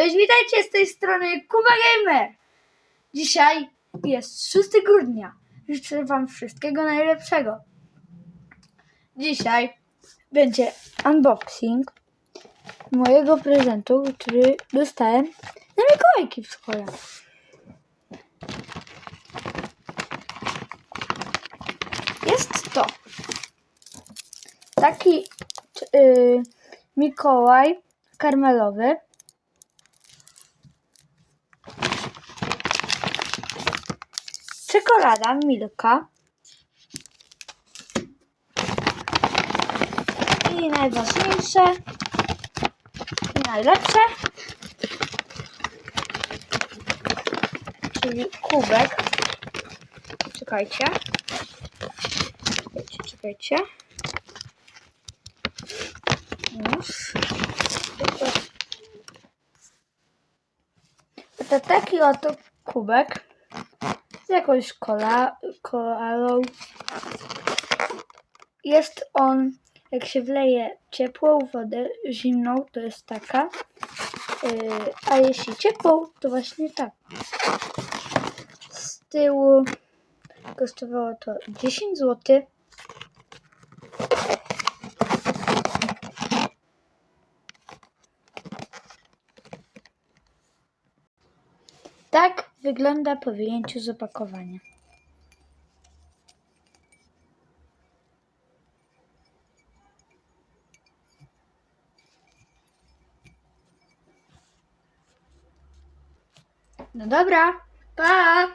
Cześć, witajcie z tej strony Kuba Gamer. Dzisiaj jest 6 grudnia. Życzę Wam wszystkiego najlepszego. Dzisiaj będzie unboxing mojego prezentu, który dostałem na Mikołajki w szkole. Jest to taki yy, Mikołaj karmelowy. Czekolada Milka. I najważniejsze i najlepsze, czyli kubek. Czekajcie. Czekajcie, czekajcie. Już. To taki oto kubek jakąś kola, kolą. Jest on, jak się wleje ciepłą wodę, zimną, to jest taka. Yy, a jeśli ciepłą, to właśnie tak. Z tyłu kosztowało to 10 zł. Tak wygląda po wyjęciu z opakowania. No dobra, pa!